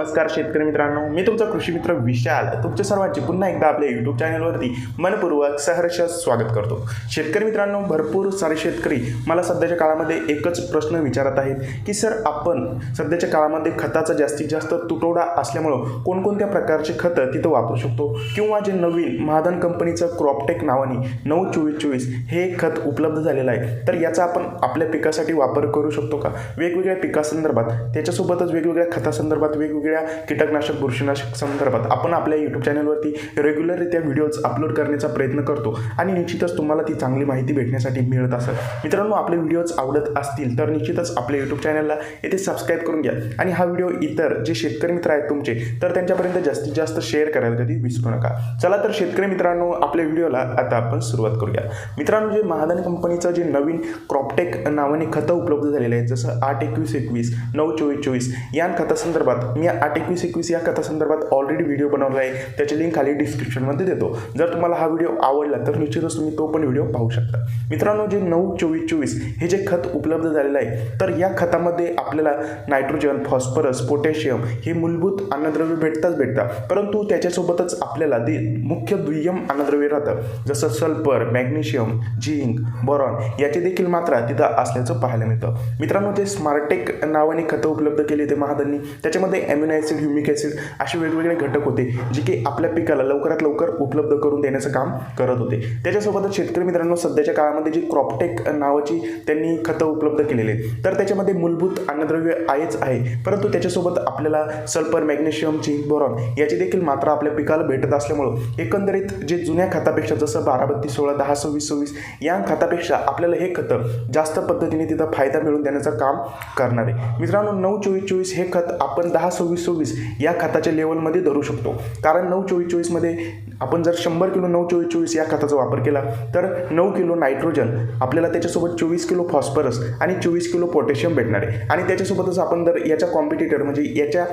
नमस्कार शेतकरी मित्रांनो मी तुमचा कृषी मित्र विशाल. तुमच्या सर्वांचे पुन्हा एकदा आपल्या यूट्यूब चॅनलवरती मनपूर्वक सहर्ष स्वागत करतो. शेतकरी मित्रांनो भरपूर सारे शेतकरी मला सध्याच्या काळामध्ये एकच प्रश्न विचारत आहेत की सर आपण सध्याच्या काळामध्ये खताचा जास्तीत जास्त तुटवडा असल्यामुळं कोणकोणत्या प्रकारचे खतं तिथं वापरू शकतो? किंवा जे नवीन महादन कंपनीचं क्रॉपटेक नावाने नऊ चोवीस चोवीस हे खत उपलब्ध झालेलं आहे तर याचा आपण आपल्या पिकासाठी वापर करू शकतो का? वेगवेगळ्या पिकासंदर्भात त्याच्यासोबतच वेगवेगळ्या खतासंदर्भात वेगवेगळ्या कीटकनाशक बुरशीनाशक संदर्भात आपण आपल्या यूट्यूब चॅनलवरती रेग्युलररित्या व्हिडिओज अपलोड करण्याचा प्रयत्न करतो आणि निश्चितच तुम्हाला ती चांगली माहिती भेटण्यासाठी मिळत असेल. मित्रांनो आपले व्हिडिओज आवडत असतील तर निश्चितच आपल्या यूट्यूब चॅनलला येथे सबस्क्राईब करून घ्या आणि हा व्हिडिओ इतर जे शेतकरी मित्र आहेत तुमचे तर त्यांच्यापर्यंत जास्तीत जास्त शेअर करायला कधी विसरू नका. चला तर शेतकरी मित्रांनो आपल्या व्हिडिओला आता आपण सुरुवात करूया. मित्रांनो जे महादान कंपनीचं जे नवीन क्रॉपटेक नावाने खतं उपलब्ध झालेले आहेत जसं आठ एकवीस एकवीस नऊ चोवीस चोवीस या खतासंदर्भात मी आठ एकवीस एकवीस या कथासंदर्भात ऑलरेडी व्हिडिओ बनवला आहे. त्याची लिंक खाली डिस्क्रिप्शनमध्ये देतो. जर तुम्हाला हा व्हिडिओ आवडला तर निश्चितच तुम्ही तो पण व्हिडिओ पाहू शकता. मित्रांनो जे नऊ चोवीस चोवीस हे जे खत उपलब्ध झालेलं आहे तर या खतामध्ये आपल्याला नायट्रोजन फॉस्फरस पोटॅशियम हे मूलभूत अन्नद्रव्य भेटताच भेटतात. परंतु त्याच्यासोबतच आपल्याला ते मुख्य दुय्यम अन्नद्रव्य राहतं. जसं सल्फर मॅग्नेशियम झिंक बॉरॉन याची देखील मात्रा तिथं असल्याचं पाहायला मिळतं. मित्रांनो जे स्मार्टेक नावाने खतं उपलब्ध केली ते महादांनी त्याच्यामध्ये ॲम्युनो ॲसिड ह्युमिक ॲसिड असे वेगवेगळे घटक होते जे की आपल्या पिकाला लवकरात लवकर उपलब्ध करून देण्याचं काम करत होते. त्याच्यासोबतच शेतकरी मित्रांनो सध्याच्या काळामध्ये जी क्रॉपटेक नावाची त्यांनी खतं उपलब्ध केलेली आहेत. तर त्याच्यामध्ये मूलभूत अन्नद्रव्य आहेच आहे परंतु त्याच्यासोबत आपल्याला सल्फर मॅग्नेशियम झिंक बोरॉन याची देखील मात्रा आपल्या पिकाला भेटत असल्यामुळं एकंदरीत जे जुन्या खतापेक्षा जसं बारा बत्तीस सोळा दहा सव्वीस सव्वीस या खतापेक्षा आपल्याला हे खतं जास्त पद्धतीने तिथं फायदा मिळवून देण्याचं काम करणार. आहे मित्रांनो नऊ चोवीस चोवीस हे खत आपण दहा सव्वीस सव्वीस या खताच्या लेवलमध्ये धरू शकतो. कारण नऊ चोवीस चोवीसमध्ये आपण जर शंभर किलो नऊ चोवीस चोवीस या खताचा वापर केला तर नऊ किलो नायट्रोजन आपल्याला त्याच्यासोबत चोवीस किलो फॉस्फरस आणि चोवीस किलो पोटॅशियम भेटणार आहे. आणि त्याच्यासोबतच आपण जर याच्या कॉम्पिटिटर म्हणजे याच्या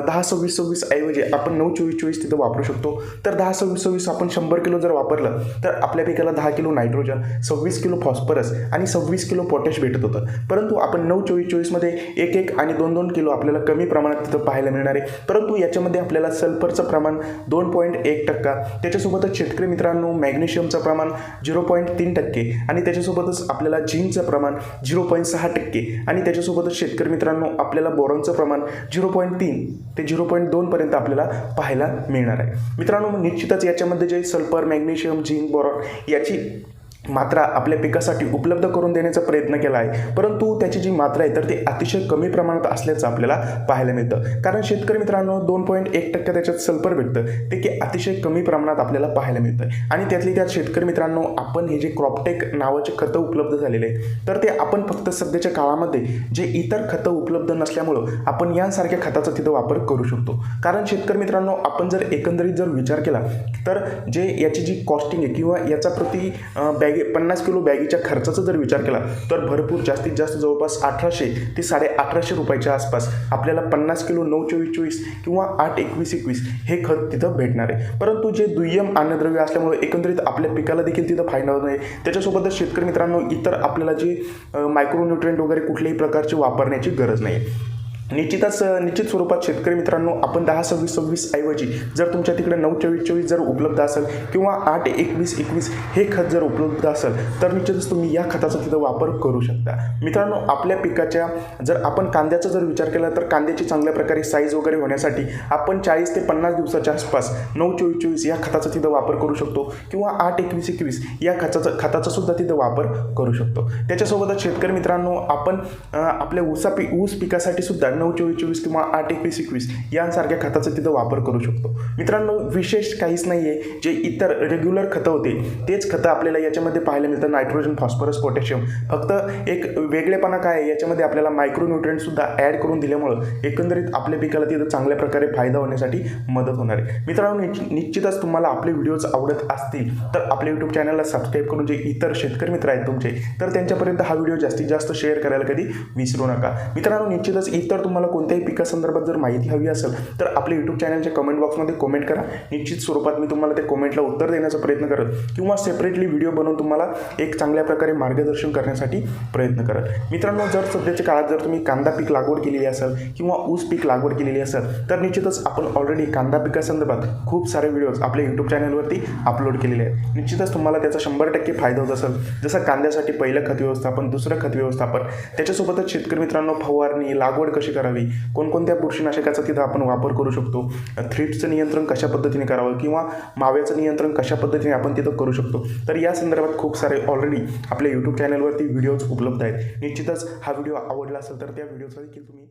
दहा सव्वीस सव्वीस ऐवजी आपण नऊ चोवीस चोवीस तिथं वापरू शकतो. तर दहा सव्वीस सव्वीस आपण शंभर किलो जर वापरलं तर आपल्या पिकाला दहा किलो नायट्रोजन सव्वीस किलो फॉस्फरस आणि सव्वीस किलो पोटॅश भेटत होतं. परंतु आपण नऊ चोवीस चोवीसमध्ये एक एक आणि दोन दोन किलो आपल्याला कमी प्रमाणात तिथं पाहायला मिळणार आहे. परंतु याच्यामध्ये आपल्याला सल्फरचं प्रमाण दोन पॉईंट एक टक्का त्याच्यासोबतच शेतकरी मित्रांनो मॅग्नेशियमचं प्रमाण झिरो पॉईंट तीन टक्के आणि त्याच्यासोबतच आपल्याला झिंकचं प्रमाण झिरो पॉईंट सहा टक्के आणि त्याच्यासोबतच शेतकरी मित्रांनो आपल्याला बोरॉनचं प्रमाण झिरो पॉईंट तीन ते झिरो पॉईंट दोनपर्यंत आपल्याला पाहायला मिळणार आहे. मित्रांनो निश्चितच याच्यामध्ये जे सल्फर मॅग्नेशियम झिंक बोरॉन याची मात्रा आपल्या पिकासाठी उपलब्ध करून देण्याचा प्रयत्न केला आहे. परंतु त्याची जी मात्रा आहे तर ती अतिशय कमी प्रमाणात असल्याचं आपल्याला पाहायला मिळतं. कारण शेतकरी मित्रांनो दोन पॉईंट एक टक्के त्याच्यात सल्फर भेटतं. ते की अतिशय कमी प्रमाणात आपल्याला पाहायला मिळतं. आणि त्यातली त्यात शेतकरी मित्रांनो आपण हे जे क्रॉपटेक नावाचे खतं उपलब्ध झालेले आहे तर ते आपण फक्त सध्याच्या काळामध्ये जे इतर खतं उपलब्ध नसल्यामुळं आपण यांसारख्या खताचा तिथं वापर करू शकतो. कारण शेतकरी मित्रांनो आपण जर एकंदरीत जर विचार केला तर जे याची जी कॉस्टिंग आहे किंवा याचा प्रति अं, बॅगे पन्नास किलो बॅगीच्या खर्चाचा जर विचार केला तर भरपूर जास्तीत जास्त जवळपास अठराशे ते साडे अठराशे रुपयाच्या आसपास आपल्याला पन्नास किलो नऊ चोवीस चोवीस किंवा आठ एकवीस एकवीस हे खत तिथं भेटणार आहे. परंतु जे दुय्यम अन्नद्रव्य असल्यामुळे एकंदरीत आपल्या पिकाला देखील तिथं फायदा होत नाही. त्याच्यासोबतच शेतकरी मित्रांनो इतर आपल्याला जे मायक्रोन्युट्रियंट वगैरे कुठल्याही प्रकारचे वापरण्याची गरज नाही आहे निश्चितच निश्चित स्वरूपात शेतकरी मित्रांनो आपण दहा सव्वीस सव्वीस ऐवजी जर तुमच्या तिकडे नऊ चोवीस चोवीस जर उपलब्ध असेल किंवा आठ एकवीस एकवीस हे खत जर उपलब्ध असेल तर निश्चितच तुम्ही या खताचा तिथं वापर करू शकता. मित्रांनो आपल्या पिकाच्या जर आपण कांद्याचा जर विचार केला तर कांद्याची चांगल्या प्रकारे साईज वगैरे होण्यासाठी आपण चाळीस ते पन्नास दिवसाच्या आसपास नऊ चोवीस चोवीस या खताचा तिथं वापर करू शकतो किंवा आठ एकवीस एकवीस या खताचा खताचा सुद्धा तिथं वापर करू शकतो. त्याच्यासोबतच शेतकरी मित्रांनो आपण आपल्या ऊसा पी ऊस पिकासाठी सुद्धा नऊ चोवीस चोवीस किंवा आठ एकवीस एकवीस यांसारख्या खताचा तिथं वापर करू शकतो. मित्रांनो विशेष काहीच नाही आहे जे इतर रेग्युलर खतं होते तेच खतं आपल्याला याच्यामध्ये पाहायला मिळतं. नायट्रोजन फॉस्फरस पोटॅशियम फक्त एक वेगळेपणा काय आहे याच्यामध्ये आपल्याला मायक्रो सुद्धा ॲड करून दिल्यामुळं एकंदरीत आपल्या पिकाला तिथं चांगल्या प्रकारे फायदा होण्यासाठी मदत होणार आहे. मित्रांनो निश्चितच तुम्हाला आपले व्हिडिओज आवडत असतील तर आपल्या यूट्यूब चॅनलला सबस्क्राईब करून जे इतर शेतकरी मित्र आहेत तुमचे तर त्यांच्यापर्यंत हा व्हिडिओ जास्तीत जास्त शेअर करायला कधी विसरू नका. मित्रांनो निश्चितच इतर तुम्हाला कोणत्याही पिकासंदर्भात जर माहिती हवी असेल तर आपल्या यूट्यूब चॅनलच्या कमेंट बॉक्समध्ये कमेंट करा. निश्चित स्वरूपात मी तुम्हाला त्या कमेंटला उत्तर देण्याचा प्रयत्न करत किंवा सेपरेटली व्हिडिओ बनवून तुम्हाला एक चांगल्या प्रकारे मार्गदर्शन करण्यासाठी प्रयत्न करत. मित्रांनो जर सध्याच्या काळात जर तुम्ही कांदा पीक लागवड केलेली असेल किंवा ऊस पीक लागवड केलेली असेल तर निश्चितच आपण ऑलरेडी कांदा पिकासंदर्भात खूप सारे व्हिडिओज आपल्या यूट्यूब चॅनलवरती अपलोड केलेले आहेत. निश्चितच तुम्हाला त्याचा शंभर टक्के फायदा होत असेल. जसं कांद्यासाठी पहिलं खत व्यवस्थापन दुसरं खत व्यवस्थापन त्याच्यासोबतच शेतकरी मित्रांनो फवारणी लागवड कशी करावी. कोणकोणत्या बुरशीनाशकाचा तिथं आपण वापर करू शकतो? थ्रिप्सचं नियंत्रण कशा पद्धतीने करावं किंवा माव्याचं नियंत्रण कशा पद्धतीने आपण तिथं करू शकतो? तर या संदर्भात खूप सारे ऑलरेडी आपल्या यूट्यूब चॅनलवरती व्हिडिओज उपलब्ध आहेत. निश्चितच हा व्हिडिओ आवडला असेल तर त्या व्हिडिओचा देखील तुम्ही